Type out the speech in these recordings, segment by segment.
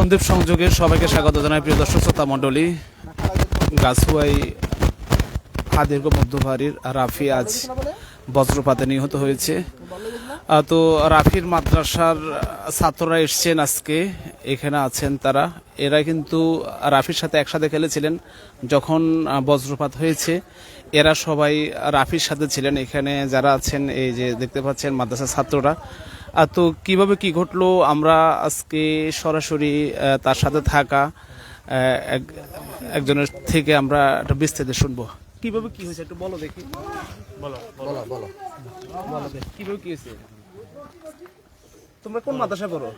সন্দীপ সংযোগে সবাইকে স্বাগত জানাই, প্রিয় দর্শক, শ্রোতা মণ্ডলী। গাছুয়াই হাদীর্ঘ মধ্যভারীর রাফি আজ বজ্রপাতে নিহত হয়েছে। তো রাফির মাদ্রাসার ছাত্ররা এসছেন আজকে, এখানে আছেন তারা। এরা কিন্তু রাফির সাথে একসাথে খেলেছিলেন যখন বজ্রপাত হয়েছে। এরা সবাই রাফির সাথে ছিলেন। এখানে যারা আছেন, এই যে দেখতে পাচ্ছেন মাদ্রাসার ছাত্ররা। তো কীভাবে কি ঘটলো? আমরা আজকে সরাসরি তার সাথে থাকা একজনের থেকে আমরা একটা বিস্তারিত শুনব। কীভাবে কি হয়েছে? একটু বলো দেখি। বলো বলো। বলো বলো। কীভাবে কি হয়েছে? তোমরা কোন মাদ্রাসায় পড়ো?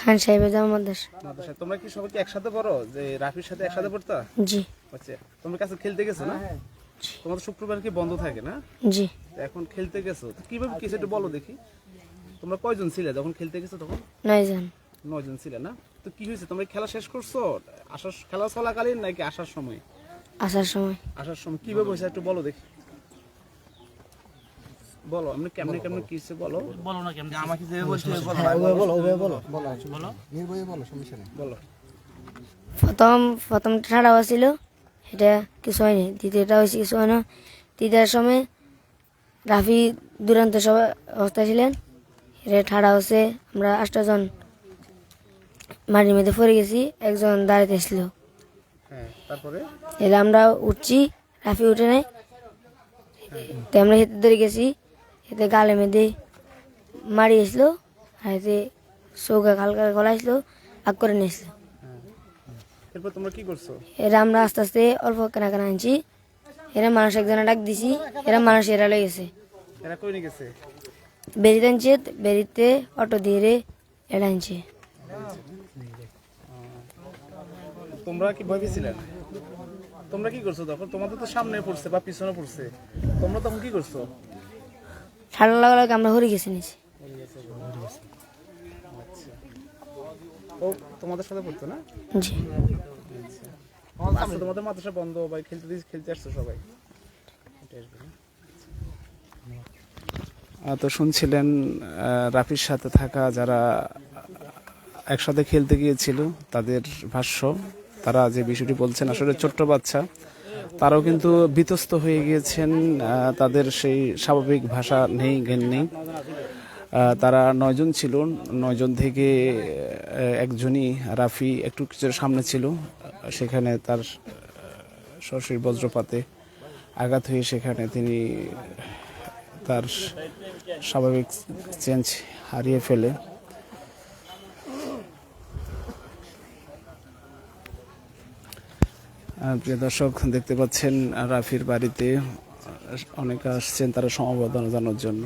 খান সাহেবের জামা মাদ্রাসা। মাদ্রাসায় তোমরা কি সবাই কি একসাথে পড়ো? যে রাফির সাথে একসাথে পড়তা? জি। আচ্ছা তোমরা কাছে খেলতে গেছো না? তোমাদের শুক্রবার কি বন্ধ থাকে না? জি। এখন খেলতে গেছো। তো কীভাবে কি হয়েছে একটু বলো দেখি। তোমরা কয়জন ছিলে? যখন খেলতে গেছো তখন? নয় জন নয়জন ছিলে না? তো কি হয়েছে? তোমরা খেলা শেষ করছ? আসার খেলা চলাকালীন নাকি আসার সময়? আসার সময়। আসার সময় কীভাবে হয়েছে? একটু বলো দেখি। বলো আপনি কেমনে কেমনে কি হয়েছে বলো। বলো না কেমনে আমাকে যে বলছি বলো বলো বলো বলো বলো নির্ভয়ে বলো সমস্যা নেই। বলো। প্রথম প্রথমটা ঠাড়া হয়েছিল। এটা কিছু হয়নি। দ্বিতীয়টা হয়েছে কিছু হয় না তৃতীয় সময় রাফি দুরান্ত সব অবস্থায় ছিলেন। এটা ঠাড়া হচ্ছে আমরা আটজন মাটির মধ্যে পড়ে গেছি একজন দাঁড়াতে এসেছিল হ্যাঁ এলে আমরা উঠছি রাফি উঠে নেয় তো আমরা হেঁটে ধরে গেছি এতে গালে মেঁধে মারি এসলো আর এতে চৌকা হালকা গলা আসলো আগ করে নিয়ে এসলো এরপর তোমরা কি করছ? এরা আমরা আস্তে আস্তে অল্প কেনা কেনা আনছি। এরা মানুষ একজনে ডাক দিছি এরা মানুষ এরা লয়ে গেছে। এরা কই নিয়ে গেছে? বেরিতে অটো দিয়ে রে এরা তোমরা কি ভয় পেয়েছিলে তোমরা কি করছ তখন? তোমাদের তো সামনে পড়ছে বা পিছনে পড়ছে। তোমরা তখন কি করছ? ঠান্ডা লাগা লাগে আমরা হরে গেছি নিছি ও তোমাদের সাথে পড়তো না? জি। আচ্ছা তোমাদের মাদ্রাসা বন্ধ বা খেলতে দিস খেলতে আসছো সবাই? তো শুনছিলেন রাফির সাথে থাকা যারা একসাথে খেলতে গিয়েছিল, তাদের ভাষ্য, তারা যে বিষয়টি বলছেন, আসলে ছোট্ট বাচ্চা, তারাও কিন্তু বিতস্ত হয়ে গিয়েছেন তাদের সেই স্বাভাবিক ভাষা নেই, জ্ঞান নেই। তারা নয়জন ছিল, নয়জন থেকে একজনই রাফি একটু কিছু সামনে ছিল, সেখানে তার সরাসরি বজ্রপাতে আঘাত হয়ে সেখানে তিনি তার স্বাভাবিক চেঞ্জ হারিয়ে ফেলে। প্রিয় দর্শক, দেখতে পাচ্ছেন রাফির বাড়িতে অনেকে আসছেন তারা সমবেদনা জানানোর জন্য।